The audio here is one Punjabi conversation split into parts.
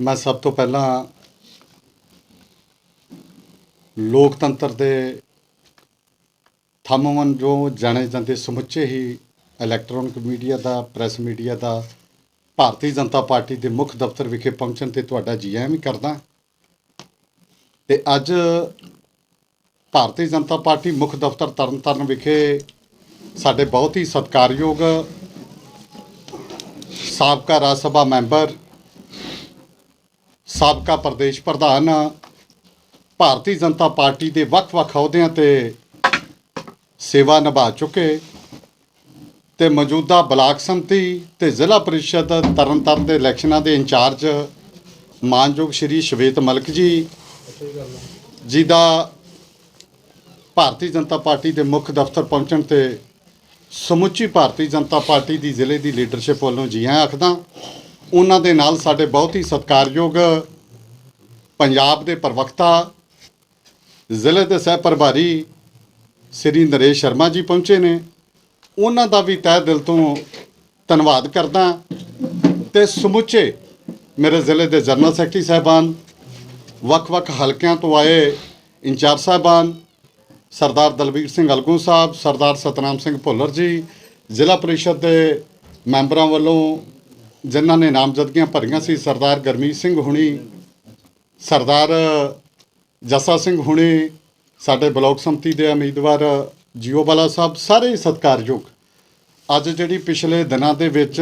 ਮੈਂ ਸਭ ਤੋਂ ਪਹਿਲਾਂ ਲੋਕਤੰਤਰ ਦੇ ਥੰਮਵਨ ਜੋ ਜਾਣੇ ਜਾਂਦੇ ਸਮੁੱਚੇ ਹੀ ਇਲੈਕਟ੍ਰੋਨਿਕ ਮੀਡੀਆ ਦਾ ਪ੍ਰੈਸ ਮੀਡੀਆ ਦਾ, ਭਾਰਤੀ ਜਨਤਾ ਪਾਰਟੀ ਦੇ ਮੁੱਖ ਦਫ਼ਤਰ ਵਿਖੇ ਪਹੁੰਚਣ ਤੇ ਤੁਹਾਡਾ ਜੀ ਆਇਆਂ ਵੀ ਕਰਦਾ। ਤੇ ਅੱਜ ਭਾਰਤੀ ਜਨਤਾ ਪਾਰਟੀ ਮੁੱਖ ਦਫ਼ਤਰ ਤਰਨਤਾਰਨ ਵਿਖੇ ਸਾਡੇ ਬਹੁਤ ਹੀ ਸਤਿਕਾਰਯੋਗ ਸਾਬਕਾ ਰਾਜ ਸਭਾ ਮੈਂਬਰ ਸਾਬਕਾ ਪ੍ਰਦੇਸ਼ ਪ੍ਰਧਾਨ ਭਾਰਤੀ ਜਨਤਾ ਪਾਰਟੀ ਦੇ ਵੱਖ-ਵੱਖ ਅਹੁਦਿਆਂ ਤੇ ਸੇਵਾ ਨਿਭਾ ਚੁੱਕੇ ਤੇ ਮੌਜੂਦਾ ਬਲਾਕ ਸੰਮਤੀ ਤੇ ਜ਼ਿਲ੍ਹਾ ਪਰਿਸ਼ਦ ਤਰਨਤਾਰਨ ਦੇ ਇਲੈਕਸ਼ਨਾਂ ਦੇ ਇੰਚਾਰਜ ਮਾਨਯੋਗ ਸ਼੍ਰੀ ਸ਼ਵੇਤ ਮਲਕ ਜੀ ਜੀ ਦਾ ਭਾਰਤੀ ਜਨਤਾ ਪਾਰਟੀ ਦੇ ਮੁੱਖ ਦਫ਼ਤਰ ਪਹੁੰਚਣ ਤੇ ਸਮੁੱਚੀ ਭਾਰਤੀ ਜਨਤਾ ਪਾਰਟੀ ਦੀ ਜ਼ਿਲ੍ਹੇ ਦੀ ਲੀਡਰਸ਼ਿਪ ਵੱਲੋਂ ਜੀ ਆਇਆਂ ਆਖਦਾ। ਉਹਨਾਂ ਦੇ ਨਾਲ ਸਾਡੇ ਬਹੁਤ ਹੀ ਸਤਿਕਾਰਯੋਗ ਪੰਜਾਬ ਦੇ ਪ੍ਰਵਕਤਾ, ਜ਼ਿਲ੍ਹੇ ਦੇ ਸਹਿ ਪ੍ਰਭਾਰੀ ਸ੍ਰੀ ਨਰੇਸ਼ ਸ਼ਰਮਾ ਜੀ ਪਹੁੰਚੇ ਨੇ। ਉਹਨਾਂ ਦਾ ਵੀ ਤਹਿ ਦਿਲ ਤੋਂ ਧੰਨਵਾਦ ਕਰਦਾ ਤੇ ਸਮੁੱਚੇ ਮੇਰੇ ਜ਼ਿਲ੍ਹੇ ਦੇ ਜਨਰਲ ਸੈਕਟਰੀ ਸਾਹਿਬਾਨ, ਵੱਖ-ਵੱਖ ਹਲਕਿਆਂ ਤੋਂ ਆਏ ਇੰਚਾਰਜ ਸਾਹਿਬਾਨ, ਸਰਦਾਰ ਦਲਬੀਰ ਸਿੰਘ ਅਲਗੂ ਸਾਹਿਬ, ਸਰਦਾਰ ਸਤਨਾਮ ਸਿੰਘ ਭੁੱਲਰ ਜੀ, ਜ਼ਿਲ੍ਹਾ ਪਰਿਸ਼ਦ ਦੇ ਮੈਂਬਰਾਂ ਵੱਲੋਂ ਜਿਨ੍ਹਾਂ ਨੇ ਨਾਮਜ਼ਦਗੀਆਂ ਭਰੀਆਂ ਸੀ, ਸਰਦਾਰ ਗਰਮੀਤ ਸਿੰਘ ਹੁਣੀ, ਸਰਦਾਰ ਜੱਸਾ ਸਿੰਘ ਹੁਣੀ, ਸਾਡੇ ਬਲਾਕ ਸੰਮਤੀ ਦੇ ਉਮੀਦਵਾਰ ਜੀਓਬਾਲਾ ਸਾਹਿਬ, ਸਾਰੇ ਹੀ ਸਤਿਕਾਰਯੋਗ। ਅੱਜ ਜਿਹੜੀ ਪਿਛਲੇ ਦਿਨਾਂ ਦੇ ਵਿੱਚ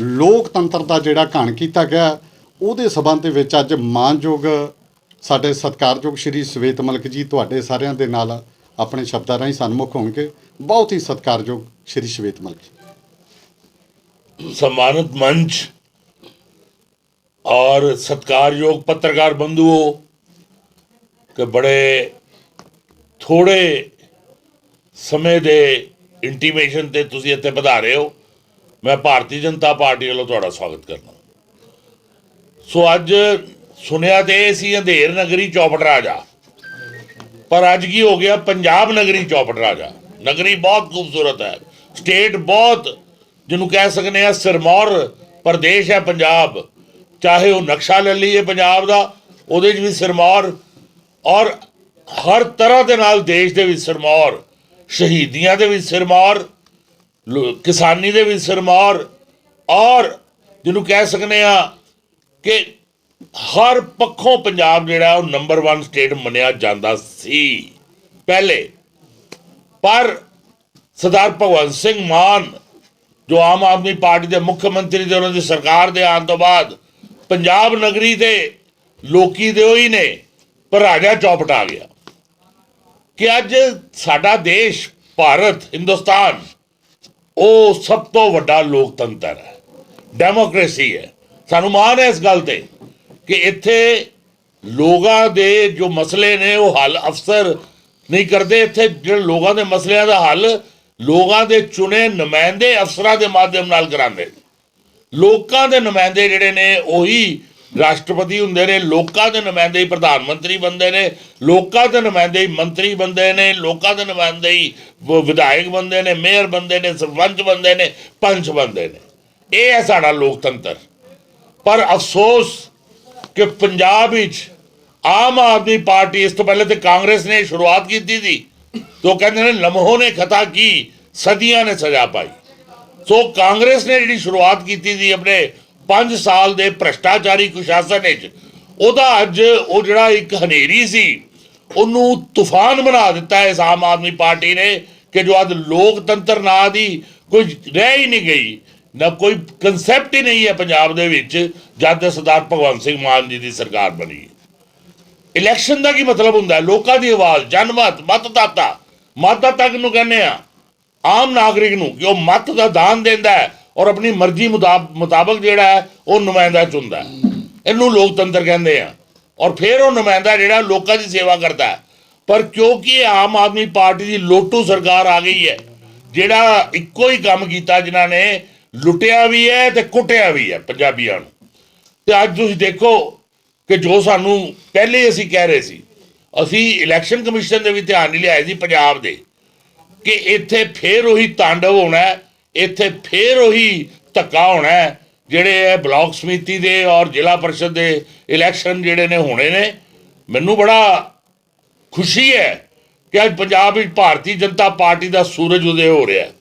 ਲੋਕਤੰਤਰ ਦਾ ਜਿਹੜਾ ਘਾਣ ਕੀਤਾ ਗਿਆ, ਉਹਦੇ ਸਬੰਧ ਦੇ ਵਿੱਚ ਅੱਜ ਮਾਨਯੋਗ ਸਾਡੇ ਸਤਿਕਾਰਯੋਗ ਸ਼੍ਰੀ ਸਵੇਤ ਮਲਕ ਜੀ ਤੁਹਾਡੇ ਸਾਰਿਆਂ ਦੇ ਨਾਲ ਆਪਣੇ ਸ਼ਬਦਾਂ ਰਾਹੀਂ ਸਨਮੁਖ ਹੋਣਗੇ। ਬਹੁਤ ਹੀ ਸਤਿਕਾਰਯੋਗ ਸ਼੍ਰੀ ਸਵੇਤ ਮਲਕ ਜੀ। सम्मानित मंच और सत्कारयोग पत्रकार बंधुओं के बड़े ਥੋੜੇ ਸਮੇਂ ਦੇ ਇੰਟੀਮੇਸ਼ਨ ਤੇ ਤੁਸੀਂ ਇੱਥੇ ਪਧਾਰੇ ਹੋ ਮੈਂ ਭਾਰਤੀ ਜਨਤਾ ਪਾਰਟੀ ਵੱਲੋਂ ਤੁਹਾਡਾ ਸਵਾਗਤ ਕਰਦਾ ਸੋ ਅੱਜ ਸੁਣਿਆ ਤੇ ਇਹ ਸੀ ਅੰਧੇਰ ਨਗਰੀ ਚੌਪਟ ਰਾਜਾ ਪਰ ਅੱਜ ਕੀ ਹੋ ਗਿਆ ਪੰਜਾਬ ਨਗਰੀ ਚੌਪਟ ਰਾਜਾ ਨਗਰੀ ਬਹੁਤ ਖੂਬਸੂਰਤ ਹੈ ਸਟੇਟ ਬਹੁਤ ਜਿਹਨੂੰ ਕਹਿ ਸਕਨੇ ਆ ਸਿਰਮੌਰ ਪ੍ਰਦੇਸ਼ ਹੈ ਪੰਜਾਬ। ਚਾਹੇ ਉਹ ਨਕਸ਼ਾ ਲੈ ਲਈਏ ਪੰਜਾਬ ਦਾ, ਉਹਦੇ 'ਚ ਵੀ ਸਿਰਮੌਰ ਔਰ ਹਰ ਤਰ੍ਹਾਂ ਦੇ ਨਾਲ ਦੇਸ਼ ਦੇ ਵਿੱਚ ਸਿਰਮੌਰ, ਸ਼ਹੀਦੀਆਂ ਦੇ ਵਿੱਚ ਸਿਰਮੌਰ ਕਿਸਾਨੀ ਦੇ ਵਿੱਚ ਸਿਰਮੌਰ ਔਰ ਜਿਹਨੂੰ ਕਹਿ ਸਕਨੇ ਆ ਕਿ ਹਰ ਪੱਖੋਂ ਪੰਜਾਬ ਜਿਹੜਾ ਉਹ ਨੰਬਰ 1 ਸਟੇਟ ਮੰਨਿਆ ਜਾਂਦਾ ਸੀ ਪਹਿਲੇ। ਪਰ ਸਰਦਾਰ ਭਗਵੰਤ ਸਿੰਘ ਮਾਨ ਜੋ ਆਮ ਆਦਮੀ ਪਾਰਟੀ ਦੇ ਮੁੱਖ ਮੰਤਰੀ ਤੇ ਉਹਨਾਂ ਦੀ ਸਰਕਾਰ ਦੇ ਆਉਣ ਤੋਂ ਬਾਅਦ ਪੰਜਾਬ ਨਗਰੀ ਦੇ ਲੋਕੀ ਦੇ ਉਹੀ ਨੇ, ਪਰ ਰਾਜਾ ਚੌਪਟ ਆ ਗਿਆ। ਕਿ ਅੱਜ ਸਾਡਾ ਦੇਸ਼, ਭਾਰਤ, ਹਿੰਦੁਸਤਾਨ, ਉਹ ਸਭ ਤੋਂ ਵੱਡਾ ਲੋਕਤੰਤਰ ਹੈ। ਡੈਮੋਕ੍ਰੇਸੀ ਹੈ। ਸਾਨੂੰ ਮਾਣ ਹੈ ਇਸ ਗੱਲ ਤੇ ਕਿ ਇੱਥੇ ਲੋਕਾਂ ਦੇ ਜੋ ਮਸਲੇ ਨੇ, ਉਹ ਹੱਲ ਅਫਸਰ ਨਹੀਂ ਕਰਦੇ। ਇੱਥੇ ਜਿਹੜੇ ਲੋਕਾਂ ਦੇ ਮਸਲਿਆਂ ਦਾ ਹੱਲ ਲੋਕਾਂ ਦੇ ਚੁਣੇ ਨੁਮਾਇੰਦੇ ਅਫਸਰਾਂ ਦੇ ਮਾਧਿਅਮ ਨਾਲ ਕਰਾਉਂਦੇ। ਨੇ ਲੋਕਾਂ ਦੇ ਨੁਮਾਇੰਦੇ ਜਿਹੜੇ ਨੇ, ਉਹੀ ਰਾਸ਼ਟਰਪਤੀ ਹੁੰਦੇ ਨੇ, ਲੋਕਾਂ ਦੇ ਨੁਮਾਇੰਦੇ ਹੀ ਪ੍ਰਧਾਨ ਮੰਤਰੀ ਬੰਦੇ ਨੇ, ਲੋਕਾਂ ਦੇ ਨੁਮਾਇੰਦੇ ਹੀ ਮੰਤਰੀ ਬੰਦੇ ਨੇ, ਲੋਕਾਂ ਦੇ ਨੁਮਾਇੰਦੇ ਹੀ ਵਿਧਾਇਕ ਬੰਦੇ ਨੇ, ਮੇਅਰ ਬੰਦੇ ਨੇ, ਸਰਪੰਚ ਬੰਦੇ ਨੇ, ਪੰਚ ਬੰਦੇ ਨੇ। ਇਹ ਹੈ ਸਾਡਾ ਲੋਕਤੰਤਰ। ਪਰ ਅਫਸੋਸ ਕਿ ਪੰਜਾਬ ਵਿੱਚ ਆਮ ਆਦਮੀ ਪਾਰਟੀ, ਇਸ ਤੋਂ ਪਹਿਲੇ ਤੇ ਕਾਂਗਰਸ ਨੇ ਸ਼ੁਰੂਆਤ ਕੀਤੀ ਸੀ। ਤੋ ਕਹਿੰਦੇ ਨੇ ਲਮਹੋਂ ਨੇ ਖਤਾ ਕੀ ਸਦੀਆਂ ਨੇ ਸਜ਼ਾ ਪਾਈ ਸੋ ਕਾਂਗਰਸ ਨੇ ਜਿਹੜੀ ਸ਼ੁਰੂਆਤ ਕੀਤੀ ਸੀ ਆਪਣੇ 5 ਸਾਲ ਦੇ ਭ੍ਰਸ਼ਟਾਚਾਰੀ ਕੁਸ਼ਾਸਨ ਵਿੱਚ ਉਹਦਾ ਅੱਜ ਉਹ ਜਿਹੜਾ ਇੱਕ ਹਨੇਰੀ ਸੀ ਉਹਨੂੰ ਤੂਫਾਨ ਬਣਾ ਦਿੱਤਾ ਇਸ ਆਮ ਆਦਮੀ ਪਾਰਟੀ ਨੇ ਕਿ ਜੋ ਅੱਜ ਲੋਕਤੰਤਰ ਨਾਂ ਦੀ ਕੋਈ ਰਹਿ ਹੀ ਨਹੀਂ ਗਈ ਨਾ ਕੋਈ ਕਨਸੈਪਟ ਹੀ ਨਹੀਂ ਹੈ ਪੰਜਾਬ ਦੇ ਵਿੱਚ ਜਦ ਸਰਦਾਰ ਭਗਵੰਤ ਸਿੰਘ ਮਾਨ ਜੀ ਦੀ ਸਰਕਾਰ ਬਣੀ ਇਲੈਕਸ਼ਨ ਦਾ ਕੀ ਮਤਲਬ ਹੁੰਦਾ? ਲੋਕਾਂ ਦੀ ਆਵਾਜ਼, ਜਨਮਤ, ਮਤਦਾਤਾ। ਮਤਦਾਤਾ ਨੂੰ ਕਹਿੰਦੇ ਆ? ਆਮ ਨਾਗਰਿਕ ਨੂੰ, ਕਿ ਉਹ ਮਤ ਦਾ ਦਾਨ ਦਿੰਦਾ ਹੈ ਔਰ ਆਪਣੀ ਮਰਜ਼ੀ ਮੁਤਾਬਕ ਜਿਹੜਾ ਹੈ, ਉਹ ਨੁਮਾਇੰਦਾ ਚੁਣਦਾ ਇਹਨੂੰ ਲੋਕਤੰਤਰ ਕਹਿੰਦੇ ਆ। ਔਰ ਫਿਰ ਉਹ ਨੁਮਾਇੰਦਾ ਜਿਹੜਾ ਲੋਕਾਂ ਦੀ ਸੇਵਾ ਕਰਦਾ ਹੈ। ਪਰ ਕਿਉਂਕਿ ਆਮ ਆਦਮੀ ਪਾਰਟੀ ਦੀ ਲੋਟੂ ਸਰਕਾਰ ਆ ਗਈ ਹੈ, ਜਿਹੜਾ ਇੱਕੋ ਹੀ ਕੰਮ ਕੀਤਾ ਜਿਨ੍ਹਾਂ ਨੇ, ਲੁੱਟਿਆ ਵੀ ਹੈ ਤੇ ਕੁੱਟਿਆ ਵੀ ਹੈ ਪੰਜਾਬੀਆਂ ਨੂੰ। ਤੇ ਅੱਜ ਤੁਸੀਂ ਦੇਖੋ ਕਿ ਜੋ ਸਾਨੂੰ ਪਹਿਲੇ ਅਸੀਂ ਕਹਿ ਰਹੇ ਸੀ ਅਸੀਂ ਇਲੈਕਸ਼ਨ ਕਮਿਸ਼ਨ ਦੇ ਵੀ ਧਿਆਨ ਨਹੀਂ ਲਿਆਏ ਸੀ ਪੰਜਾਬ ਦੇ ਕਿ ਇੱਥੇ ਫੇਰ ਉਹੀ ਤਾਂਡਵ ਹੋਣਾ ਹੈ, ਇੱਥੇ ਫੇਰ ਉਹੀ ਧੱਕਾ ਹੋਣਾ ਹੈ ਜਿਹੜੇ ਹੈ ਬਲਾਕ ਸਮਿਤੀ ਦੇ ਔਰ ਜ਼ਿਲ੍ਹਾ ਪਰਿਸ਼ਦ ਦੇ ਇਲੈਕਸ਼ਨ ਜਿਹੜੇ ਨੇ ਹੋਣੇ ਨੇ ਮੈਨੂੰ ਬੜਾ ਖੁਸ਼ੀ ਹੈ ਕਿ ਅੱਜ ਪੰਜਾਬ ਵਿੱਚ ਭਾਰਤੀ ਜਨਤਾ ਪਾਰਟੀ ਦਾ ਸੂਰਜ ਉਦੈ ਹੋ ਰਿਹਾ ਹੈ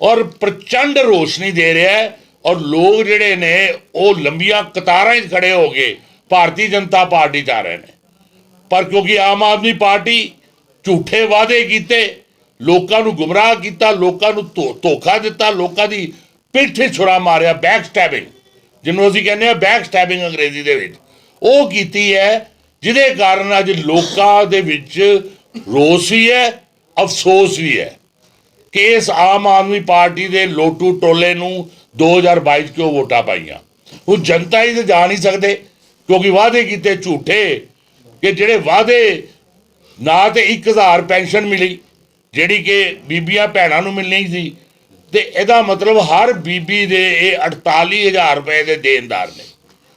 ਔਰ ਪ੍ਰਚੰਡ ਰੋਸ਼ਨੀ ਦੇ ਰਿਹਾ ਹੈ ਔਰ ਲੋਕ ਜਿਹੜੇ ਨੇ ਉਹ ਲੰਬੀਆਂ ਕਤਾਰਾਂ 'ਚ ਖੜੇ ਹੋ ਗਏ ਭਾਰਤੀ ਜਨਤਾ ਪਾਰਟੀ 'ਚ ਆ ਰਹੇ ਨੇ। ਪਰ ਕਿਉਂਕਿ ਆਮ ਆਦਮੀ ਪਾਰਟੀ ਝੂਠੇ ਵਾਅਦੇ ਕੀਤੇ, ਲੋਕਾਂ ਨੂੰ ਗੁੰਮਰਾਹ ਕੀਤਾ, ਲੋਕਾਂ ਨੂੰ ਧੋ- ਧੋਖਾ ਦਿੱਤਾ, ਲੋਕਾਂ ਦੀ ਪਿੱਠ ਛੁਰਾ ਮਾਰਿਆ ਬੈਕ ਸਟੈਬਿੰਗ ਜਿਹਨੂੰ ਅਸੀਂ ਕਹਿੰਦੇ ਆ ਬੈਕ ਸਟੈਬਿੰਗ ਅੰਗਰੇਜ਼ੀ ਦੇ ਵਿੱਚ। ਉਹ ਕੀਤੀ ਹੈ, ਜਿਹਦੇ ਕਾਰਨ ਅੱਜ ਲੋਕਾਂ ਦੇ ਵਿੱਚ ਰੋਸ ਵੀ ਹੈ, ਅਫਸੋਸ ਵੀ ਹੈ ਕਿ ਇਸ ਆਮ ਆਦਮੀ ਪਾਰਟੀ ਦੇ ਲੋਟੂ ਟੋਲੇ ਨੂੰ 2022 'ਚ ਕਿਉਂ ਵੋਟਾਂ ਪਾਈਆਂ? ਹੁਣ ਜਨਤਾ ਹੀ ਤੇ ਜਾ ਨਹੀਂ ਸਕਦੇ। ਕਿਉਂਕਿ ਵਾਅਦੇ ਕੀਤੇ ਝੂਠੇ ਕਿ ਜਿਹੜੇ ਵਾਅਦੇ ਨਾ ਤੇ 1000 ਪੈਨਸ਼ਨ ਮਿਲੀ, ਜਿਹੜੀ ਕਿ ਬੀਬੀਆਂ ਭੈਣਾਂ ਨੂੰ ਮਿਲਣੀ ਸੀ, ਤੇ ਇਹਦਾ ਮਤਲਬ ਹਰ ਬੀਬੀ ਦੇ ਇਹ 48000 ਰੁਪਏ ਦੇ ਦੇਣਦਾਰ ਨੇ।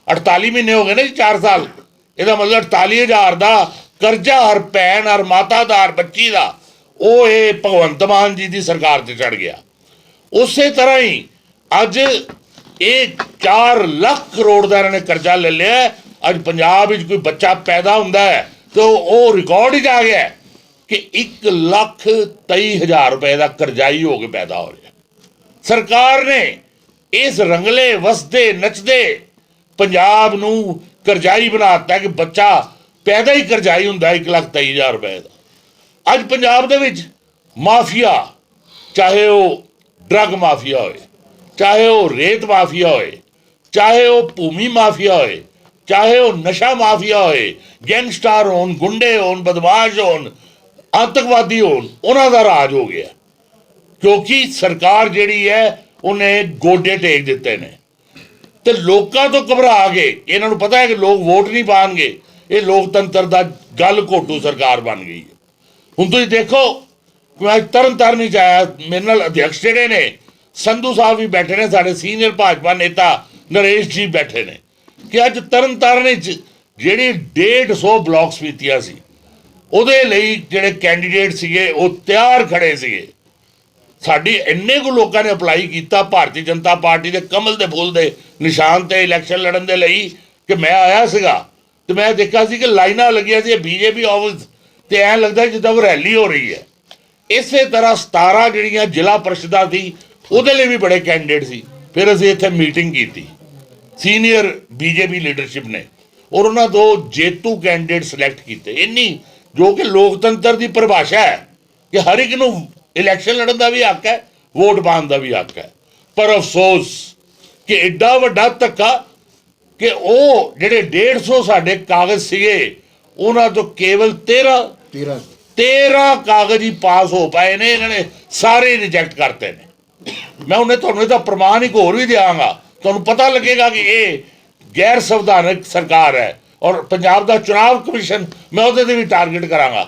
48 ਮਹੀਨੇ ਹੋ ਗਏ ਨੇ ਜੀ 4 ਸਾਲ। ਇਹਦਾ ਮਤਲਬ 48000 ਦਾ ਕਰਜ਼ਾ ਹਰ ਭੈਣ, ਹਰ ਮਾਤਾ ਦਾ ਹਰ ਬੱਚੀ ਦਾ, ਉਹ ਇਹ ਭਗਵੰਤ ਮਾਨ ਜੀ ਦੀ ਸਰਕਾਰ ਤੇ ਚੜ ਗਿਆ। ਉਸੇ ਤਰ੍ਹਾਂ ਹੀ ਅੱਜ ਇਹ 4 ਲੱਖ ਕਰੋੜ ਦਾ ਇਹਨਾਂ ਨੇ ਕਰਜ਼ਾ ਲੈ ਲਿਆ। ਅੱਜ ਪੰਜਾਬ ਵਿੱਚ ਕੋਈ ਬੱਚਾ ਪੈਦਾ ਹੁੰਦਾ ਹੈ ਤੇ ਉਹ- ਰਿਕਾਰਡ ਹੀ ਆ ਗਿਆ ਕਿ 1 ਲੱਖ 23 ਹਜ਼ਾਰ ਰੁਪਏ ਦਾ ਕਰਜ਼ਾਈ ਹੋ ਕੇ ਪੈਦਾ ਹੋ ਰਿਹਾ। ਸਰਕਾਰ ਨੇ ਇਸ ਰੰਗਲੇ, ਵਸਦੇ, ਨੱਚਦੇ ਪੰਜਾਬ ਨੂੰ ਕਰਜ਼ਾਈ ਬਣਾਤਾ ਕਿ ਬੱਚਾ ਪੈਦਾ ਹੀ ਕਰਜ਼ਾਈ ਹੁੰਦਾ 1 ਲੱਖ 23 ਹਜ਼ਾਰ ਰੁਪਏ ਦਾ। ਅੱਜ ਪੰਜਾਬ ਦੇ ਵਿੱਚ ਮਾਫੀਆ, ਚਾਹੇ ਉਹ ਡਰਗ ਮਾਫੀਆ ਹੋਵੇ ਚਾਹੇ ਉਹ ਰੇਤ ਮਾਫੀਆ ਹੋਏ, ਚਾਹੇ ਉਹ ਭੂਮੀ ਮਾਫੀਆ ਹੋਏ, ਚਾਹੇ ਉਹ ਨਸ਼ਾ ਮਾਫੀਆ ਹੋਏ, ਗੈਂਗਸਟਰ ਹੋਣ, ਗੁੰਡੇ ਹੋਣ, ਬਦਮਾਸ਼ ਹੋਣ, ਆਤੰਕਵਾਦੀ ਹੋਣ, ਉਹਨਾਂ ਦਾ ਰਾਜ ਹੋ ਗਿਆ। ਕਿਉਂਕਿ ਸਰਕਾਰ ਜਿਹੜੀ ਹੈ, ਉਹਨੇ ਗੋਡੇ ਟੇਕ ਦਿੱਤੇ ਨੇ। ਤੇ ਲੋਕਾਂ ਤੋਂ ਘਬਰਾ ਗਏ ਇਹਨਾਂ ਨੂੰ ਪਤਾ ਹੈ ਕਿ ਲੋਕ ਵੋਟ ਨਹੀਂ ਪਾਣਗੇ, ਇਹ ਲੋਕਤੰਤਰ ਦਾ ਗੱਲ ਘੋਟੂ ਸਰਕਾਰ ਬਣ ਗਈ ਹੈ। ਹੁਣ ਤੁਸੀਂ ਦੇਖੋ, ਮੈਂ ਅੱਜ ਤਰਨ ਤਾਰਨ ਚ ਆਇਆ, ਮੇਰੇ ਨਾਲ ਅਧਿਕਸ਼ ਜਿਹੜੇ ਨੇ ਸੰਧੂ ਸਾਹਿਬ ਵੀ ਬੈਠੇ ਨੇ, ਸਾਡੇ ਸੀਨੀਅਰ ਭਾਜਪਾ ਨੇਤਾ ਨਰੇਸ਼ ਜੀ ਬੈਠੇ ਨੇ ਕਿ ਅੱਜ ਤਰਨਤਾਰਨ ਵਿੱਚ ਜਿਹੜੀ 150 ਬਲਾਕ ਸਮਿਤੀਆਂ ਸੀ, ਉਹਦੇ ਲਈ ਜਿਹੜੇ ਕੈਂਡੀਡੇਟ ਸੀਗੇ, ਉਹ ਤਿਆਰ ਖੜੇ ਸੀਗੇ। ਸਾਡੀ ਇੰਨੇ ਕੁ ਲੋਕਾਂ ਨੇ ਅਪਲਾਈ ਕੀਤਾ, ਭਾਰਤੀ ਜਨਤਾ ਪਾਰਟੀ ਦੇ ਕਮਲ ਦੇ ਫੁੱਲ ਦੇ ਨਿਸ਼ਾਨ ਤੇ ਇਲੈਕਸ਼ਨ ਲੜਨ ਦੇ ਲਈ ਕਿ ਮੈਂ ਆਇਆ ਸੀਗਾ ਤੇ ਮੈਂ ਦੇਖਿਆ ਸੀ ਕਿ ਲਾਈਨਾਂ ਲੱਗੀਆਂ ਸੀ ਬੀਜੇਪੀ ਆਫਿਸ ਤੇ ਐਂ ਲੱਗਦਾ ਜਿੱਦਾਂ ਉਹ ਰੈਲੀ ਹੋ ਰਹੀ ਹੈ। ਇਸੇ ਤਰ੍ਹਾਂ 17 ਜਿਹੜੀਆਂ ਜ਼ਿਲ੍ਹਾ ਪਰਿਸ਼ਦਾਂ ਸੀ ਉਹਦੇ ਲਈ ਵੀ ਬੜੇ ਕੈਂਡੀਡੇਟ ਸੀ। ਫਿਰ ਅਸੀਂ ਇੱਥੇ ਮੀਟਿੰਗ ਕੀਤੀ। ਸੀਨੀਅਰ ਬੀਜੇਪੀ ਲੀਡਰਸ਼ਿਪ ਨੇ। ਔਰ ਉਹਨਾਂ ਤੋਂ ਜੇਤੂ ਕੈਂਡੀਡੇਟ ਸਿਲੈਕਟ ਕੀਤੇ। ਇੰਨੀ ਜੋ ਕਿ ਲੋਕਤੰਤਰ ਦੀ ਪਰਿਭਾਸ਼ਾ ਹੈ ਕਿ ਹਰ ਇੱਕ ਨੂੰ ਇਲੈਕਸ਼ਨ ਲੜਨ ਦਾ ਵੀ ਹੱਕ ਹੈ ਵੋਟ ਪਾਉਣ ਦਾ ਵੀ ਹੱਕ ਹੈ। ਪਰ ਅਫਸੋਸ ਕਿ ਐਡਾ ਵੱਡਾ ਧੱਕਾ ਕਿ ਉਹ ਜਿਹੜੇ 150 ਸਾਡੇ ਕਾਗਜ਼ ਸੀਗੇ ਉਹਨਾਂ ਤੋਂ ਕੇਵਲ 13 13 13 ਕਾਗਜ਼ ਹੀ ਪਾਸ ਹੋ ਪਏ ਨੇ ਇਹਨਾਂ ਨੇ ਸਾਰੇ ਰਿਜੈਕਟ ਕਰਤੇ ਨੇ। ਮੈਂ ਉਹਨੇ ਤੁਹਾਨੂੰ ਇਹਦਾ ਪ੍ਰਮਾਣ ਇੱਕ ਹੋਰ ਵੀ ਦਿਆਂਗਾ। ਤੁਹਾਨੂੰ ਪਤਾ ਲੱਗੇਗਾ ਕਿ ਇਹ ਗੈਰ ਸੰਵਿਧਾਨਕ ਸਰਕਾਰ ਹੈ ਔਰ ਪੰਜਾਬ ਦਾ ਚੁਣਾਵ ਕਮਿਸ਼ਨ ਮੈਂ ਉਹਦੇ ਤੇ ਵੀ ਟਾਰਗੇਟ ਕਰਾਂਗਾ।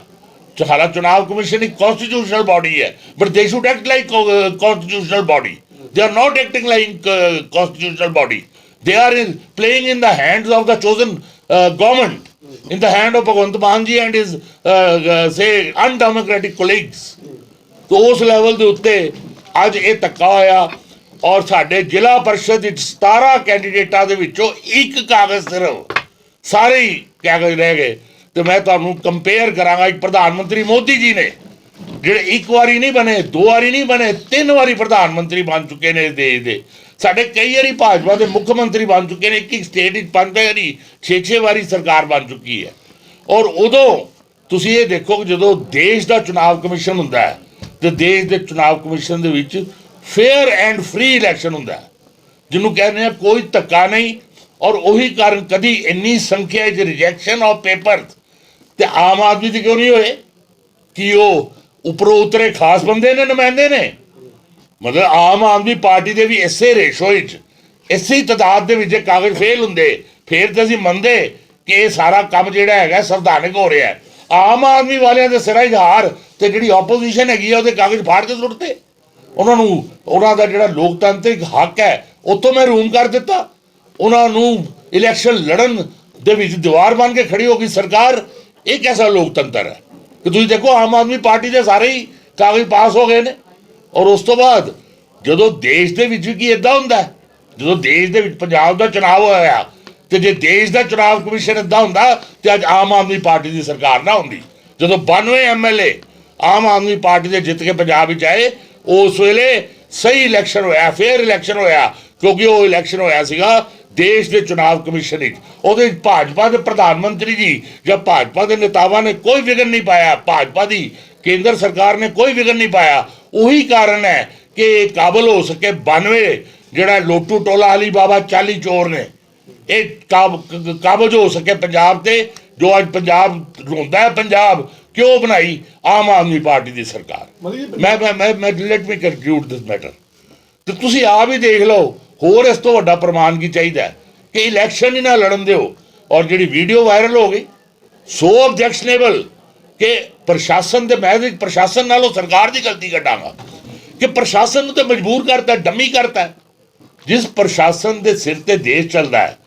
ਹਾਲਾ ਚੁਣਾਵ ਕਮਿਸ਼ਨ ਇੱਕ ਕਨਸਟੀਟਿਊਸ਼ਨਲ ਬਾਡੀ ਹੈ। But they should act like constitutional body they are not acting like constitutional body they are in, playing in the hands of the chosen uh, in the hand of Bhagwant Maan and his, uh, uh, say, undemocratic colleagues. ਤੋ ਉਸ ਲੈਵਲ ਦੇ ਉੱਤੇ ਅੱਜ ਇਹ ਧੱਕਾ ਹੋਇਆ ਔਰ ਸਾਡੇ ਜ਼ਿਲ੍ਹਾ ਪਰਿਸ਼ਦ ਵਿੱਚ 17 ਕੈਂਡੀਡੇਟਾਂ ਦੇ ਵਿੱਚੋਂ ਇੱਕ ਕਾਗਜ਼ ਸਿਰਫ ਸਾਰੇ ਹੀ ਕਾਗਜ਼ ਰਹਿ ਗਏ। ਤੇ ਮੈਂ ਤੁਹਾਨੂੰ ਕੰਪੇਅਰ ਕਰਾਂਗਾ ਇੱਕ ਪ੍ਰਧਾਨ ਮੰਤਰੀ ਮੋਦੀ ਜੀ ਨੇ, ਜਿਹੜੇ ਇੱਕ ਵਾਰੀ ਨਹੀਂ ਬਣੇ, ਦੋ ਵਾਰੀ ਨਹੀਂ ਬਣੇ, ਤਿੰਨ ਵਾਰੀ ਪ੍ਰਧਾਨ ਮੰਤਰੀ ਬਣ ਚੁੱਕੇ ਨੇ ਦੇਸ਼ ਦੇ। ਸਾਡੇ ਕਈ ਵਾਰੀ ਭਾਜਪਾ ਦੇ ਮੁੱਖ ਮੰਤਰੀ ਬਣ ਚੁੱਕੇ ਨੇ, ਇੱਕ ਇੱਕ ਸਟੇਟ ਵਿੱਚ ਪੰਜ ਵਾਰੀ ਛੇ ਛੇ ਵਾਰੀ ਸਰਕਾਰ ਬਣ ਚੁੱਕੀ ਹੈ। ਔਰ ਉਦੋਂ ਤੁਸੀਂ ਇਹ ਦੇਖੋ ਕਿ ਜਦੋਂ ਦੇਸ਼ ਦਾ ਚੁਣਾਵ ਕਮਿਸ਼ਨ ਹੁੰਦਾ ਹੈ ਤੇ ਦੇਸ਼ ਦੇ ਚੁਣਾਵ ਕਮਿਸ਼ਨ ਦੇ ਵਿੱਚ ਫੇਅਰ ਐਂਡ ਫ੍ਰੀ ਇਲੈਕਸ਼ਨ ਹੁੰਦਾ ਜਿਹਨੂੰ ਕਹਿੰਦੇ ਆ ਕੋਈ ਧੱਕਾ ਨਹੀਂ, ਔਰ ਉਹੀ ਕਾਰਨ ਕਦੀ ਇੰਨੀ ਸੰਖਿਆ ਵਿੱਚ ਰਿਜੈਕਸ਼ਨ ਆਫ ਪੇਪਰ ਤੇ ਆਮ ਆਦਮੀ ਦੀ ਕਿਉਂ ਨਹੀਂ ਹੋਏ? ਕਿ ਉਹ ਉੱਪਰੋਂ ਉਤਰੇ ਖਾਸ ਬੰਦੇ ਨੇ, ਨੁਮਾਇੰਦੇ ਨੇ? ਮਤਲਬ ਆਮ ਆਦਮੀ ਪਾਰਟੀ ਦੇ ਵੀ ਇਸੇ ਰੇਸ਼ੋ ਵਿੱਚ, ਇਸੇ ਹੀ ਤਦਾਦ ਦੇ ਵਿੱਚ ਜੇ ਕਾਗਜ਼ ਫੇਲ ਹੁੰਦੇ, ਫੇਰ ਤਾਂ ਅਸੀਂ ਮੰਨਦੇ ਕਿ ਇਹ ਸਾਰਾ ਕੰਮ ਜਿਹੜਾ ਹੈਗਾ ਸੰਵਿਧਾਨਕ ਹੋ ਰਿਹਾ ਹੈ। ਆਮ ਆਦਮੀ ਵਾਲਿਆਂ ਦੇ ਸਿਰਾਂ 'ਚ ਹਾਰ ਤੇ ਜਿਹੜੀ ਆਪੋਜੀਸ਼ਨ ਹੈਗੀ ਆ, ਉਹਦੇ ਕਾਗਜ਼ ਫਾੜ ਕੇ ਸੁੱਟਦੇ ਉਹਨਾਂ ਨੂੰ, ਉਹਨਾਂ ਦਾ ਜਿਹੜਾ ਲੋਕਤੰਤਰਿਕ ਹੱਕ ਹੈ, ਉੱਥੋਂ ਮਹਿਰੂਮ ਕਰ ਦਿੱਤਾ। ਉਹਨਾਂ ਨੂੰ ਇਲੈਕਸ਼ਨ ਲੜਨ ਦੇ ਵਿੱਚ ਦੀਵਾਰ ਬਣ ਕੇ ਖੜੀ ਹੋ ਗਈ ਸਰਕਾਰ। ਇਹ ਕਿਹਦਾ ਲੋਕਤੰਤਰ ਹੈ? ਕਿ ਤੁਸੀਂ ਦੇਖੋ, ਆਮ ਆਦਮੀ ਪਾਰਟੀ ਦੇ ਸਾਰੇ ਹੀ ਕਾਗਜ਼ ਪਾਸ ਹੋ ਗਏ ਨੇ। ਔਰ ਉਸ ਤੋਂ ਬਾਅਦ ਜਦੋਂ ਦੇਸ਼ ਦੇ ਵਿੱਚ ਵੀ ਕੀ ਇਦਾਂ ਹੁੰਦਾ ਜਦੋਂ ਦੇਸ਼ ਦੇ ਵਿੱਚ ਪੰਜਾਬ ਦਾ ਚੁਣਾਵ ਹੋਇਆ, ਤੇ ਜੇ ਦੇਸ਼ ਦਾ ਚੁਣਾਵ ਕਮਿਸ਼ਨ ਇਦਾਂ ਹੁੰਦਾ, ਤੇ ਅੱਜ ਆਮ ਆਦਮੀ ਪਾਰਟੀ ਦੀ ਸਰਕਾਰ ਨਾ ਹੁੰਦੀ। ਜਦੋਂ 92 ਐਮਐਲਏ ਆਮ ਆਦਮੀ ਪਾਰਟੀ ਦੇ ਜਿੱਤ ਕੇ ਪੰਜਾਬ ਵਿੱਚ ਆਏ, ਉਸ ਵੇਲੇ ਸਹੀ ਇਲੈਕਸ਼ਨ ਹੋਇਆ ਫੇਅਰ ਇਲੈਕਸ਼ਨ ਹੋਇਆ, ਕਿਉਂਕਿ ਉਹ ਇਲੈਕਸ਼ਨ ਹੋਇਆ ਸੀਗਾ ਦੇਸ਼ ਦੇ ਚੁਣਾਵ ਕਮਿਸ਼ਨ ਵਿੱਚ। ਉਹਦੇ ਭਾਜਪਾ ਦੇ ਪ੍ਰਧਾਨ ਮੰਤਰੀ ਜੀ ਜਾਂ ਭਾਜਪਾ ਦੇ ਨੇਤਾਵਾਂ ਨੇ ਕੋਈ ਵਿਗਨ ਨਹੀਂ ਪਾਇਆ, ਭਾਜਪਾ ਦੀ ਕੇਂਦਰ ਸਰਕਾਰ ਨੇ ਕੋਈ ਵਿਗਨ ਨਹੀਂ ਪਾਇਆ। ਉਹੀ ਕਾਰਨ ਹੈ ਕਿ ਇਹ ਕਾਬਲ ਹੋ ਸਕੇ 92 ਜਿਹੜਾ ਲੋਟੂ ਟੋਲਾ ਅਲੀ ਬਾਬਾ 40 ਚੋਰ ਨੇ। ਇਹ ਕਾਬ- ਕਾਬਜ ਹੋ ਸਕੇ ਪੰਜਾਬ ਤੇ, ਜੋ ਅੱਜ ਪੰਜਾਬ ਰੋਂਦਾ ਹੈ ਪੰਜਾਬ ਕਿਉਂ ਬਣਾਈ ਆਮ ਆਦਮੀ ਪਾਰਟੀ ਦੀ ਸਰਕਾਰ? ਮੈਂ ਮੈਂ ਮੈਂ let me conclude this matter ਤੇ ਤੁਸੀਂ ਆਪ ਹੀ ਦੇਖ ਲਓ ਹੋਰ ਇਸ ਤੋਂ ਵੱਡਾ ਪ੍ਰਮਾਣ ਕੀ ਚਾਹੀਦਾ ਕਿ ਇਲੈਕਸ਼ਨ ਹੀ ਨਾ ਲੜਨ ਦਿਓ। ਔਰ ਜਿਹੜੀ ਵੀਡੀਓ ਵਾਇਰਲ ਹੋ ਗਈ ਸੋ ਆਬਜੈਕਸ਼ਨੇਬਲ ਕਿ ਪ੍ਰਸ਼ਾਸਨ ਦੇ ਮੈਂ ਵੀ ਪ੍ਰਸ਼ਾਸਨ ਨਾਲੋਂ ਸਰਕਾਰ ਦੀ ਗਲਤੀ ਕੱਢਾਂਗਾ। ਕਿ ਪ੍ਰਸ਼ਾਸਨ ਨੂੰ ਤੇ ਮਜਬੂਰ ਕਰਤਾ ਡੰਮੀ ਕਰਤਾ। ਜਿਸ ਪ੍ਰਸ਼ਾਸਨ ਦੇ ਸਿਰ ਤੇ ਦੇਸ਼ ਚੱਲਦਾ ਹੈ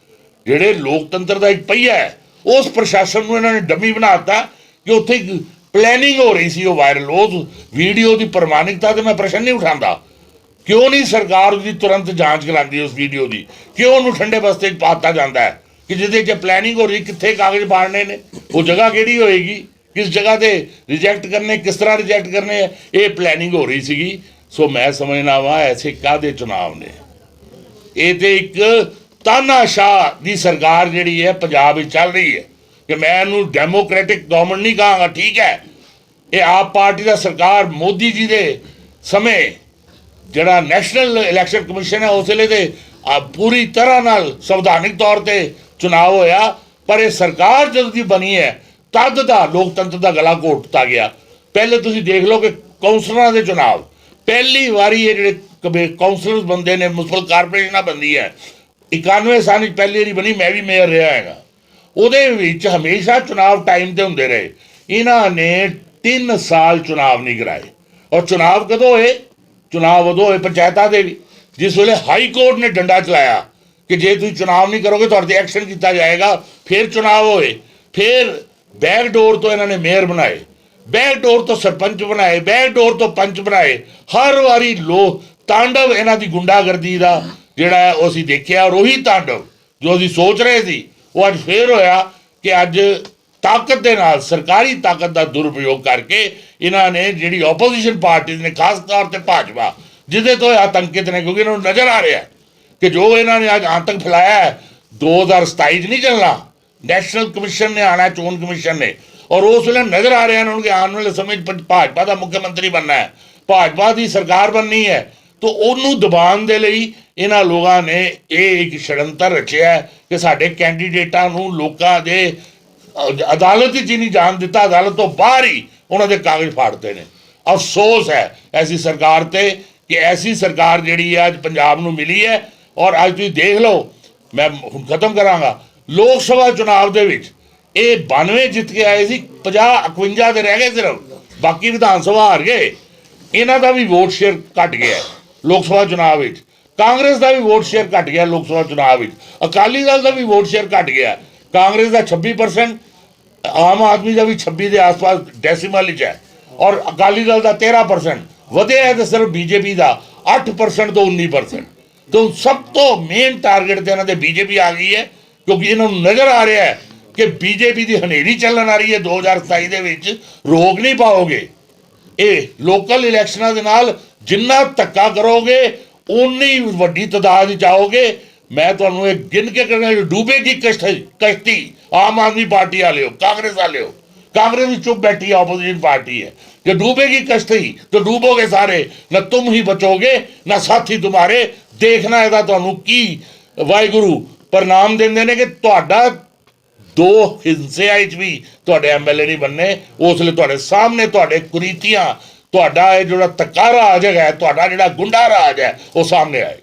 ਜਿਹੜੇ ਲੋਕਤੰਤਰ ਦਾ ਇੱਕ ਪਹੀਆ ਹੈ ਉਸ ਪ੍ਰਸ਼ਾਸਨ ਨੂੰ ਇਹਨਾਂ ਨੇ ਡੰਮੀ ਬਣਾਤਾ ਕਿ ਉੱਥੇ ਪਲੈਨਿੰਗ ਹੋ ਰਹੀ ਸੀ ਉਹ ਵਾਇਰਲ ਉਸ ਵੀਡੀਓ ਦੀ ਪ੍ਰਮਾਣਿਕਤਾ ਤੇ ਮੈਂ ਪ੍ਰਸ਼ਨ ਨਹੀਂ ਉਠਾਉਂਦਾ। ਕਿਉਂ ਨਹੀਂ ਸਰਕਾਰ ਉਹਦੀ ਤੁਰੰਤ ਜਾਂਚ ਕਰਾਉਂਦੀ ਉਸ ਵੀਡੀਓ ਦੀ? ਕਿਉਂ ਉਹਨੂੰ ਠੰਡੇ ਬਸਤੇ 'ਚ ਪਾਤਾ ਜਾਂਦਾ ਹੈ? ਕਿ ਜਿਹਦੇ 'ਚ ਪਲੈਨਿੰਗ ਹੋ ਰਹੀ, ਕਿੱਥੇ ਕਾਗਜ਼ ਪਾੜਨੇ ਨੇ? ਉਹ ਜਗ੍ਹਾ ਕਿਹੜੀ ਹੋਏਗੀ? ਕਿਸ ਜਗ੍ਹਾ ਤੇ ਰਿਜੈਕਟ ਕਰਨੇ, ਕਿਸ ਤਰ੍ਹਾਂ ਰਿਜੈਕਟ ਕਰਨੇ ਇਹ ਪਲੈਨਿੰਗ ਹੋ ਰਹੀ ਸੀਗੀ। ਸੋ ਮੈਂ ਸਮਝਣਾ ਵਾ, ਐਸੇ ਕਾਦੇ ਚੁਣਾਵ ਨੇ? ਇਹ ਤੇ ਇੱਕ ਤਾਨਾਸ਼ਾਹ ਦੀ ਸਰਕਾਰ ਜਿਹੜੀ ਹੈ, ਪੰਜਾਬ ਵਿੱਚ ਚੱਲ ਰਹੀ ਹੈ। ਕਿ ਮੈਂ ਇਹਨੂੰ ਡੈਮੋਕ੍ਰੈਟਿਕ ਗਵਰਨਮੈਂਟ ਨਹੀਂ ਕਹਾਂਗਾ, ਠੀਕ ਹੈ। ਇਹ ਆਪ ਪਾਰਟੀ ਦਾ ਸਰਕਾਰ ਮੋਦੀ ਜੀ ਦੇ ਸਮੇਂ ਜਿਹੜਾ ਨੈਸ਼ਨਲ ਇਲੈਕਸ਼ਨ ਕਮਿਸ਼ਨ ਹੈ, ਉਸ ਵੇਲੇ ਤੇ ਪੂਰੀ ਤਰ੍ਹਾਂ ਨਾਲ ਸੰਵਿਧਾਨਿਕ ਤੌਰ ਤੇ ਚੁਣਾਵ ਹੋਇਆ। ਪਰ ਇਹ ਸਰਕਾਰ ਜਦੋਂ ਦੀ ਬਣੀ ਹੈ, ਤਦ ਦਾ ਲੋਕਤੰਤਰ ਦਾ ਗਲਾ ਘੋਟਤਾ ਗਿਆ। ਪਹਿਲੇ ਤੁਸੀਂ ਦੇਖ ਲਓ ਕਿ ਕੌਂਸਲਰਾਂ ਦੇ ਚੁਣਾਵ। ਪਹਿਲੀ ਵਾਰੀ ਇਹ ਜਿਹੜੇ ਕਬੇ ਕਾਉਂਸਲਰਸ ਬੰਦੇ ਨੇ ਮੁਨਸਪਲ ਕਾਰਪੋਰੇਸ਼ਨਾਂ ਬੰਦੀ ਹੈ। 91 ਸਾਲ ਵਿੱਚ ਪਹਿਲੀ ਵਾਰੀ ਬਣੀ, ਮੈਂ ਵੀ ਮੇਅਰ ਰਿਹਾ ਹੈਗਾ। ਉਹਦੇ ਵਿੱਚ ਹਮੇਸ਼ਾ ਚੁਣਾਵ ਟਾਈਮ ਤੇ ਹੁੰਦੇ ਰਹੇ। ਇਹਨਾਂ ਨੇ 3 ਸਾਲ ਚੁਣਾਵ ਨਹੀਂ ਕਰਾਏ। ਔਰ ਚੁਣਾਵ ਕਦੋਂ ਹੋਏ? ਚੁਣਾਵ ਉਦੋਂ ਹੋਏ ਪੰਚਾਇਤਾਂ ਦੇ ਵੀ। ਜਿਸ ਵੇਲੇ ਹਾਈ ਕੋਰਟ ਨੇ ਡੰਡਾ ਚਲਾਇਆ ਕਿ ਜੇ ਤੁਸੀਂ ਚੁਣਾਵ ਨਹੀਂ ਕਰੋਗੇ, ਤੁਹਾਡੇ ਤੇ ਐਕਸ਼ਨ ਕੀਤਾ ਜਾਏਗਾ, ਫਿਰ ਚੁਣਾਵ ਹੋਏ। ਫਿਰ ਬੈਕ ਡੋਰ ਤੋਂ ਇਹਨਾਂ ਨੇ ਮੇਅਰ ਬਣਾਏ। ਬੈਕ ਡੋਰ ਤੋਂ ਸਰਪੰਚ ਬਣਾਏ ਬੈਕ ਡੋਰ ਤੋਂ ਪੰਚ ਬਣਾਏ। ਹਰ ਵਾਰੀ ਲੋ ਤਾਂਡਵ ਇਹਨਾਂ ਦੀ ਗੁੰਡਾਗਰਦੀ ਦਾ ਜਿਹੜਾ ਉਹ ਅਸੀਂ ਦੇਖਿਆ। ਔਰ ਉਹੀ ਤਾਂਡਵ ਜੋ ਅਸੀਂ ਸੋਚ ਰਹੇ ਸੀ ਉਹ ਅੱਜ ਫੇਰ ਹੋਇਆ ਕਿ ਅੱਜ ਤਾਕਤ ਦੇ ਨਾਲ, ਸਰਕਾਰੀ ਤਾਕਤ ਦਾ ਦੁਰਉਪਯੋਗ ਕਰਕੇ ਇਹਨਾਂ ਨੇ ਜਿਹੜੀ ਆਪੋਜੀਸ਼ਨ ਪਾਰਟੀ ਨੇ, ਖਾਸ ਤੌਰ ਤੇ ਭਾਜਪਾ, ਜਿਹਦੇ ਤੋਂ ਇਹ ਆਤੰਕਿਤ ਨੇ, ਕਿਉਂਕਿ ਇਹਨਾਂ ਨੂੰ ਨਜ਼ਰ ਆ ਰਿਹਾ ਕਿ ਜੋ ਇਹਨਾਂ ਨੇ ਅੱਜ ਆਤੰਕ ਫੈਲਾਇਆ ਹੈ 2027 ਚ ਨਹੀਂ ਚੱਲਣਾ ਨੈਸ਼ਨਲ ਕਮਿਸ਼ਨ ਨੇ ਆਣਾ ਚੋਣ ਕਮਿਸ਼ਨ ਨੇ, ਔਰ ਉਸ ਵੇਲੇ ਨਜ਼ਰ ਆ ਰਿਹਾ ਇਹਨਾਂ ਨੂੰ ਕਿ ਆਉਣ ਵਾਲੇ ਸਮੇਂ 'ਚ ਭਾਜਪਾ ਦਾ ਮੁੱਖ ਮੰਤਰੀ ਬਣਨਾ ਹੈ, ਭਾਜਪਾ ਦੀ ਸਰਕਾਰ ਬਣਨੀ ਹੈ ਤਾਂ ਉਹਨੂੰ ਦਬਾਉਣ ਦੇ ਲਈ ਇਹਨਾਂ ਲੋਕਾਂ ਨੇ ਇਹ ਇੱਕ ਛੜੰਤਰ ਰਚਿਆ ਕਿ ਸਾਡੇ ਕੈਂਡੀਡੇਟਾਂ ਨੂੰ ਲੋਕਾਂ ਦੇ ਅਦਾਲਤ ਵਿੱਚ ਹੀ ਨਹੀਂ ਜਾਣ ਦਿੱਤਾ, ਅਦਾਲਤ ਤੋਂ ਬਾਹਰ ਹੀ ਉਹਨਾਂ ਦੇ ਕਾਗਜ਼ ਫਾੜਦੇ ਨੇ। ਅਫਸੋਸ ਹੈ ਐਸੀ ਸਰਕਾਰ ਤੇ ਕਿ ਐਸੀ ਸਰਕਾਰ ਜਿਹੜੀ ਹੈ ਅੱਜ ਪੰਜਾਬ ਨੂੰ ਮਿਲੀ ਹੈ ਔਰ ਅੱਜ ਤੁਸੀਂ ਦੇਖ ਲਓ, ਮੈਂ ਹੁਣ ਖਤਮ ਕਰਾਂਗਾ, ਲੋਕ ਸਭਾ ਚੁਣਾਵ ਦੇ ਵਿੱਚ ਇਹ 92 ਜਿੱਤ ਕੇ ਆਏ ਸੀ 50 51 ਦੇ ਰਹਿ ਗਏ ਸਿਰਫ, ਬਾਕੀ ਵਿਧਾਨ ਸਭਾ ਹਾਰ ਗਏ। ਇਹਨਾਂ ਦਾ ਵੀ ਵੋਟ ਸ਼ੇਅਰ ਘਟ ਗਿਆ ਲੋਕ ਸਭਾ ਚੁਣਾਵ ਵਿੱਚ। ਕਾਂਗਰਸ ਦਾ ਵੀ ਵੋਟ ਸ਼ੇਅਰ ਘਟ ਗਿਆ ਲੋਕ ਸਭਾ ਚੁਣਾਵ ਵਿੱਚ। ਅਕਾਲੀ ਦਲ ਦਾ ਵੀ ਵੋਟ ਸ਼ੇਅਰ ਘਟ ਗਿਆ। ਕਾਂਗਰਸ ਦਾ 26% ਆਮ ਆਦਮੀ ਦਾ ਵੀ 26 ਦੇ ਆਸ-ਪਾਸ ਡੈਸੀਮਲ ਵਿੱਚ ਹੈ। ਔਰ ਅਕਾਲੀ ਦਲ ਦਾ 13% ਵਧਿਆ ਹੈ ਤਾਂ ਸਿਰਫ ਬੀਜੇਪੀ ਦਾ 8% ਤੋਂ 19% ਤੋਂ ਸਭ ਤੋਂ ਮੇਨ ਟਾਰਗੇਟ ਤੇ ਇਹਨਾਂ ਦੇ ਬੀਜੇਪੀ ਆ ਗਈ ਹੈ, ਕਿਉਂਕਿ ਇਹਨਾਂ ਨੂੰ ਨਜ਼ਰ ਆ ਰਿਹਾ ਹੈ ਕਿ ਬੀਜੇਪੀ ਦੀ ਹਨੇਰੀ ਚੱਲਣ ਆ ਰਹੀ ਹੈ। 2027 ਦੇ ਵਿੱਚ ਰੋਕ ਨਹੀਂ ਪਾਓਗੇ। ਇਹ ਲੋਕਲ ਇਲੈਕਸ਼ਨਾਂ ਦੇ ਨਾਲ ਜਿੰਨਾ ਧੱਕਾ ਕਰੋਗੇ ਉਨੀ ਵੱਡੀ ਤਾਦਾਦ ਵਿੱਚ ਆਓਗੇ ਮੈਂ ਤੁਹਾਨੂੰ ਇਹ ਗਿਣ ਕੇ ਕਹਿੰਦਾ ਡੂਬੇਗੀ ਕਸ਼ਤੀ ਕਸ਼ਤੀ ਆਮ ਆਦਮੀ ਪਾਰਟੀ ਵਾਲਿਓ ਕਾਂਗਰਸ ਵਾਲਿਓ कांग्रेस भी चुप बैठी है ऑपोजिशन पार्टी है कि डूबेगी कश्ती तो डूबोगे सारे न तुम ही बचोगे न साथी तुम्हारे ਦੇਖਣਾ ਇਹਦਾ ਤੁਹਾਨੂੰ ਕੀ ਵਾਹਿਗੁਰੂ ਪ੍ਰਣਾਮ ਦਿੰਦੇ ਨੇ ਕਿ ਤੁਹਾਡਾ ਦੋ ਹਿੰਸਿਆਂ ਵਿੱਚ ਵੀ ਤੁਹਾਡੇ ਐਮਐਲਏ ਨਹੀਂ ਬੰਨੇ, ਉਸ ਲਈ ਤੁਹਾਡੇ ਸਾਹਮਣੇ ਤੁਹਾਡੇ ਕੁਰੀਤੀਆਂ, ਤੁਹਾਡਾ ਇਹ ਜਿਹੜਾ ਤਕਾਰਾ ਰਾਜ ਹੈਗਾ, ਤੁਹਾਡਾ ਜਿਹੜਾ ਗੁੰਡਾ ਰਾਜ ਹੈ, ਉਹ ਸਾਹਮਣੇ ਆਏ।